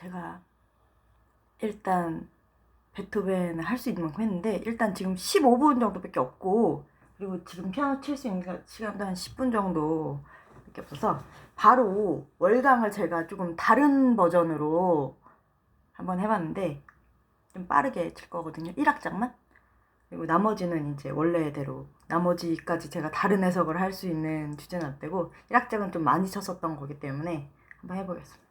제가 일단 베토벤을 할수 있는 만큼 했는데 일단 지금 15분 정도밖에 없고 그리고 지금 피아노 칠 수 있는 시간도 한 10분 정도 밖에 없어서 바로 월강을 제가 조금 다른 버전으로 한번 해봤는데 좀 빠르게 칠 거거든요. 1악장만. 그리고 나머지는 이제 원래대로 나머지까지 제가 다른 해석을 할 수 있는 주제는 안 되고 1악장은 좀 많이 쳤었던 거기 때문에 한번 해보겠습니다.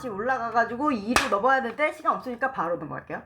다시 올라가가지고 2로 넘어야 되는데 시간 없으니까 바로 넘어갈게요.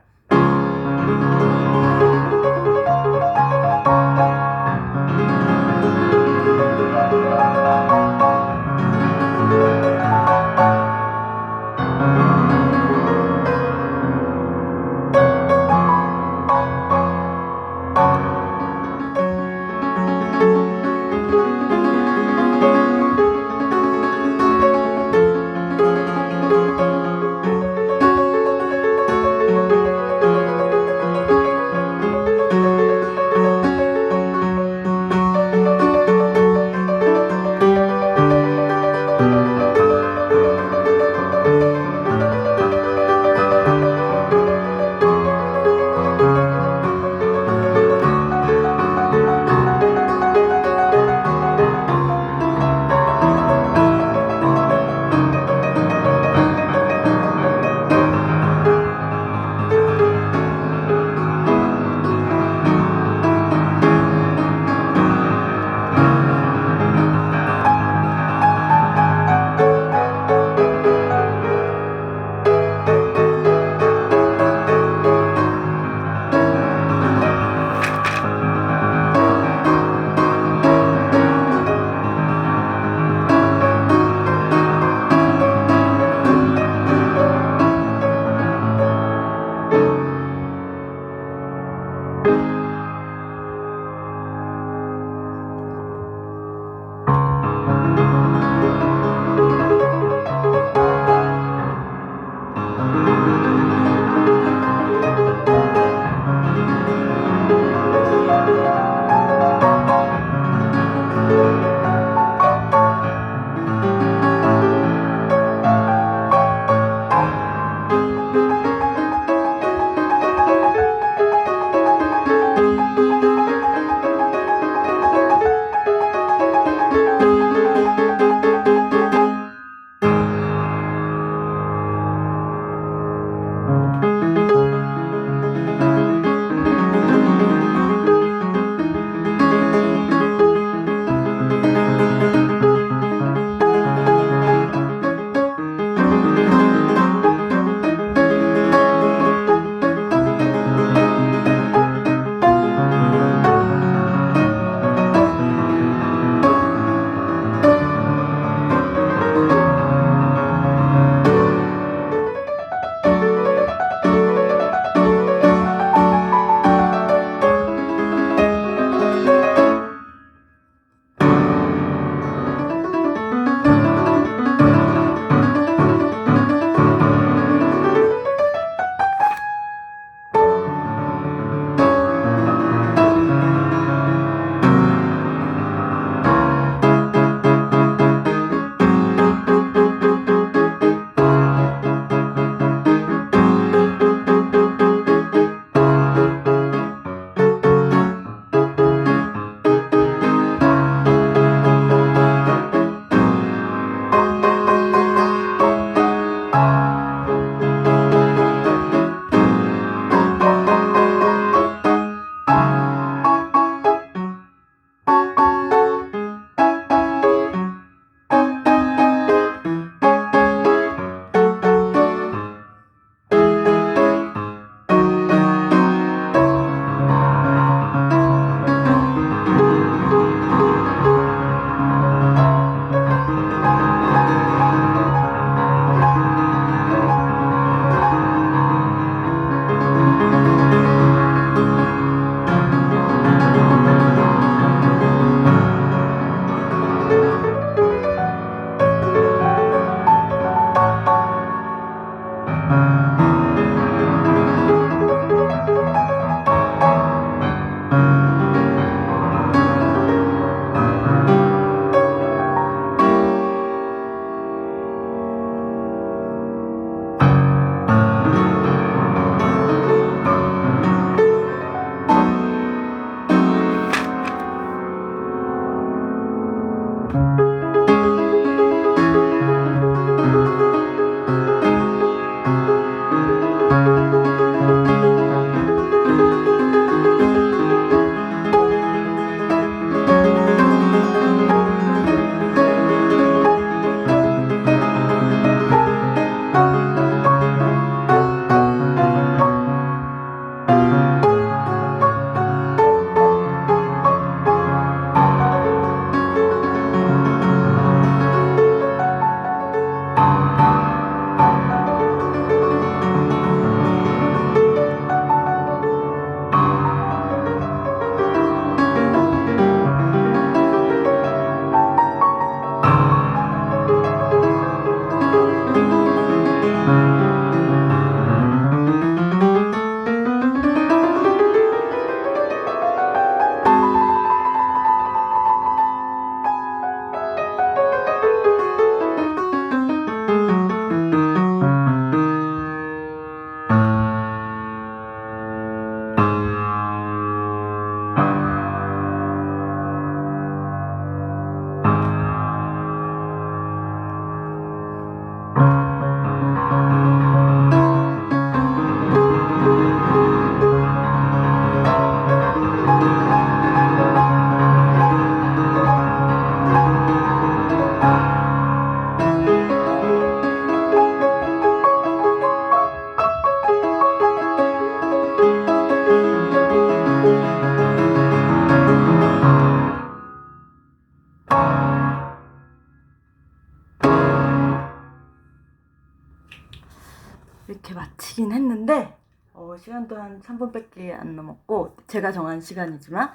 이렇게 마치긴 했는데 어, 시간도 한 3분밖에 안 넘었고 제가 정한 시간이지만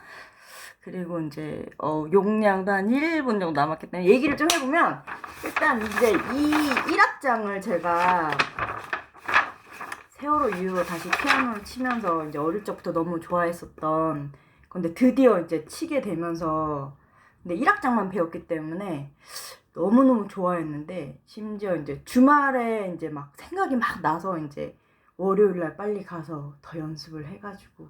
그리고 이제 어, 용량도 한 1분 정도 남았기 때문에 얘기를 좀 해보면 일단 이제 이 1악장을 제가 세월호 이후로 다시 피아노를 치면서 이제 어릴 적부터 너무 좋아했었던 건데 드디어 이제 치게 되면서 근데 1악장만 배웠기 때문에 너무너무 좋아했는데 심지어 이제 주말에 이제 막 생각이 막 나서 이제 월요일 날 빨리 가서 더 연습을 해가지고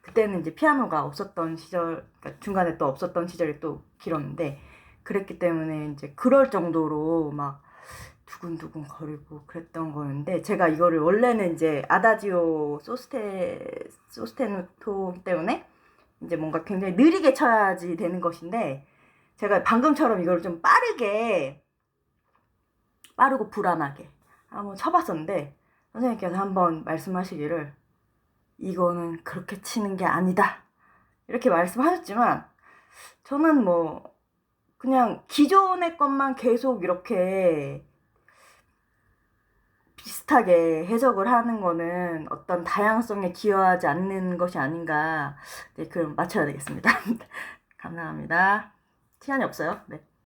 그때는 이제 피아노가 없었던 시절 그러니까 중간에 또 없었던 시절이 또 길었는데 그랬기 때문에 이제 그럴 정도로 막 두근두근 거리고 그랬던 거였는데 제가 이거를 원래는 이제 아다지오 소스테 소스테누토 때문에 이제 뭔가 굉장히 느리게 쳐야지 되는 것인데 제가 방금처럼 이걸 좀 빠르게 빠르고 불안하게 한번 쳐봤었는데 선생님께서 한번 말씀하시기를 이거는 그렇게 치는 게 아니다. 이렇게 말씀하셨지만 저는 뭐 그냥 기존의 것만 계속 이렇게 비슷하게 해석을 하는 거는 어떤 다양성에 기여하지 않는 것이 아닌가. 네 그럼 마쳐야 되겠습니다. 감사합니다 시간이 없어요? 네